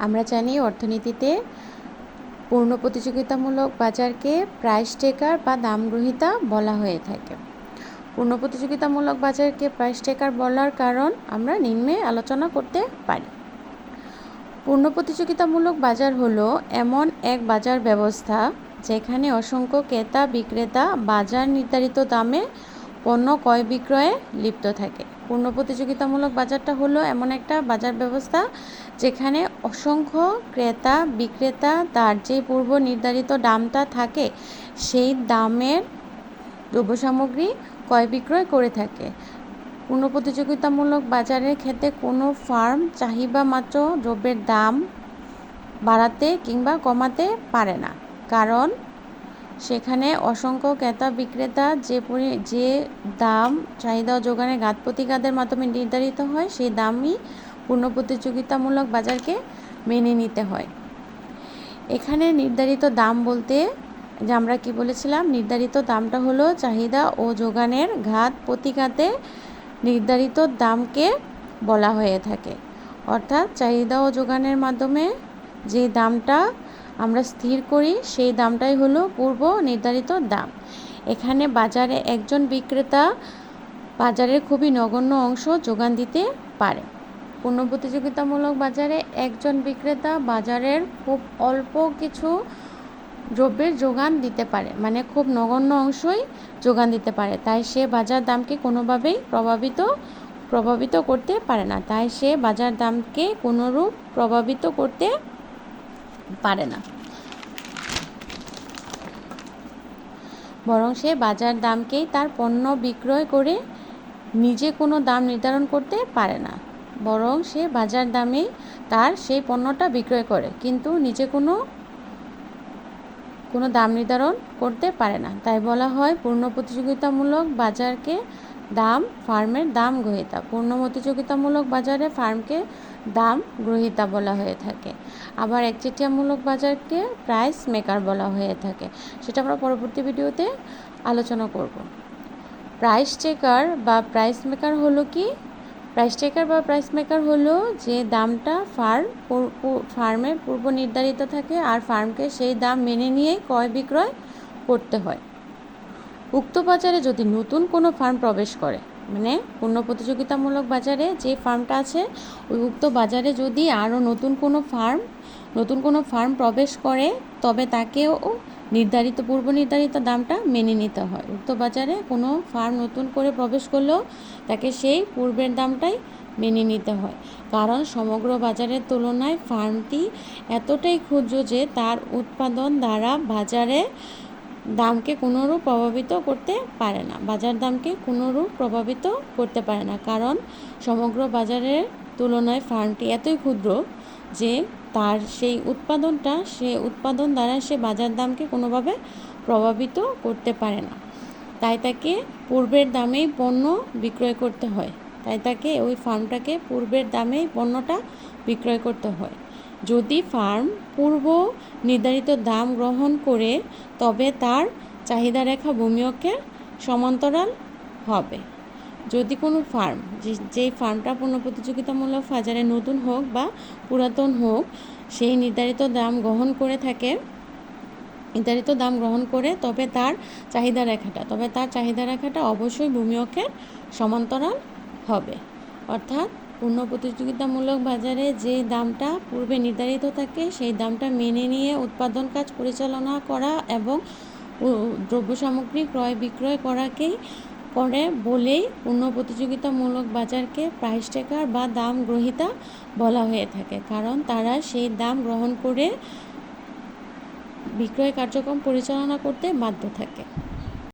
আমরা জানি অর্থনীতিতে পূর্ণ প্রতিযোগিতামূলক বাজারকে প্রাইস টেকার বা দাম গ্রহীতা বলা হয়ে থাকে। পূর্ণ প্রতিযোগিতামূলক বাজারকে প্রাইস টেকার বলার কারণ আমরা নিম্নে আলোচনা করতে পারি। পূর্ণ প্রতিযোগিতামূলক বাজার হলো এমন এক বাজার ব্যবস্থা যেখানে অসংখ্য ক্রেতা, বিক্রেতা বাজার নির্ধারিত দামে পণ্য ক্রয় বিক্রয়ে লিপ্ত থাকে। পূর্ণ প্রতিযোগিতামূলক বাজারটা হলো এমন একটা বাজার ব্যবস্থা যেখানে অসংখ্য ক্রেতা, বিক্রেতা, তার যে পূর্ব নির্ধারিত দামটা থাকে, সেই দামের দ্রব্য সামগ্রী ক্রয় বিক্রয় করে থাকে। পূর্ণ প্রতিযোগিতামূলক বাজারের ক্ষেত্রে কোনো ফার্ম চাহিদা মাত্র দ্রব্যের দাম বাড়াতে কিংবা কমাতে পারে না। কারণ সেখানে অসংখ্য ক্রেতা বিক্রেতা যে পরি, যে দাম চাহিদা যোগানের ঘাত প্রতিঘাতের মাধ্যমে নির্ধারিত হয়, সেই দামই পূর্ণ প্রতিযোগিতামূলক বাজারকে মেনে নিতে হয়। এখানে নির্ধারিত দাম বলতে যে আমরা কি বলেছিলাম? নির্ধারিত দামটা হলো চাহিদা ও যোগানের ঘাত প্রতিঘাতে নির্ধারিত দামকে বলা হয়ে থাকে। অর্থাৎ চাহিদা ও যোগানের মাধ্যমে যে দামটা আমরা স্থির করি, সেই দামটাই হলো পূর্ব নির্ধারিত দাম। এখানে বাজারে একজন বিক্রেতা বাজারের খুবই নগণ্য অংশ যোগান দিতে পারে। পূর্ণ প্রতিযোগিতামূলক বাজারে একজন বিক্রেতা বাজারের খুব অল্প কিছু দ্রব্যের যোগান দিতে পারে মানে খুব নগণ্য অংশই যোগান দিতে পারে। তাই সে বাজার দামকে কোনোভাবেই প্রভাবিত প্রভাবিত করতে পারে না। তাই সে বাজার দামকে কোনোরূপ প্রভাবিত করতে পারে না। বরং সে বাজার দামকেই তার পণ্য বিক্রয় করে নিজে কোনো দাম নির্ধারণ করতে পারে না। বরং সে বাজার দামেই তার সেই পণ্যটা বিক্রয় করে, কিন্তু নিজে কোনো কোনো দাম নির্ধারণ করতে পারে না। তাই বলা হয় পূর্ণ প্রতিযোগিতামূলক বাজারকে দাম, ফার্মের দাম গ্রহীতা। পূর্ণ প্রতিযোগিতামূলক বাজারে ফার্মকে দাম গ্রহীতা বলা হয়ে থাকে। আবার একচেটিয়ামূলক বাজারকে প্রাইস মেকার বলা হয়ে থাকে। সেটা আমরা পরবর্তী ভিডিওতে আলোচনা করব। প্রাইস চেকার বা প্রাইস মেকার হলো কি? প্রাইস চেকার বা প্রাইস মেকার হলো যে দামটা ফার্ম ফার্মের পূর্ব নির্ধারিত থাকে আর ফার্মকে সেই দাম মেনে নিয়েই ক্রয় বিক্রয় করতে হয়। উক্ত বাজারে যদি নতুন কোনো ফার্ম প্রবেশ করে মানে পূর্ণ প্রতিযোগিতামূলক বাজারে যে ফার্মটা আছে, ওই উক্ত বাজারে যদি আরও নতুন কোনো ফার্ম, নতুন কোনো ফার্ম প্রবেশ করে, তবে তাকেও নির্ধারিত, পূর্ব নির্ধারিত দামটা মেনে নিতে হয়। উক্ত বাজারে কোনো ফার্ম নতুন করে প্রবেশ করলেও তাকে সেই পূর্বের দামটাই মেনে নিতে হয়। কারণ সমগ্র বাজারের তুলনায় ফার্মটি এতটাই ক্ষুদ্র যে তার উৎপাদন দ্বারা বাজারে দামকে কোনোরূপ প্রভাবিত করতে পারে না। বাজার দামকে কোনোরূপ প্রভাবিত করতে পারে না। কারণ সমগ্র বাজারের তুলনায় ফার্মটি এতই ক্ষুদ্র যে তার সেই উৎপাদনটা, সে উৎপাদন দ্বারা সে বাজার দামকে কোনোভাবে প্রভাবিত করতে পারে না। তাই তাকে পূর্বের দামেই পণ্য বিক্রয় করতে হয়। তাই তাকে ওই ফার্মটাকে পূর্বের দামেই পণ্যটা বিক্রয় করতে হয়। যদি ফার্ম পূর্ব নির্ধারিত দাম গ্রহণ করে, তবে তার চাহিদা রেখা ভূমিয়কের সমান্তরাল হবে। যদি কোনো ফার্ম, যে যেই ফার্মটা পণ্য প্রতিযোগিতামূলক বাজারে নতুন হোক বা পুরাতন হোক, সেই নির্ধারিত দাম গ্রহণ করে থাকে, নির্ধারিত দাম গ্রহণ করে, তবে তার চাহিদা রেখাটা তবে তার চাহিদা রেখাটা অবশ্যই ভূমিয়কের সমান্তরাল হবে। অর্থাৎ পূর্ণ প্রতিযোগিতামূলক বাজারে যে দামটা পূর্বে নির্ধারিত থাকে, সেই দামটা মেনে নিয়ে উৎপাদন কাজ পরিচালনা করা এবং দ্রব্য সামগ্রী ক্রয় বিক্রয় করাকেই করে বলেই পূর্ণ প্রতিযোগিতামূলক বাজারকে প্রাইস টেকার বা দাম গ্রহিতা বলা হয়ে থাকে। কারণ তারা সেই দাম গ্রহণ করে বিক্রয় কার্যক্রম পরিচালনা করতে বাধ্য থাকে।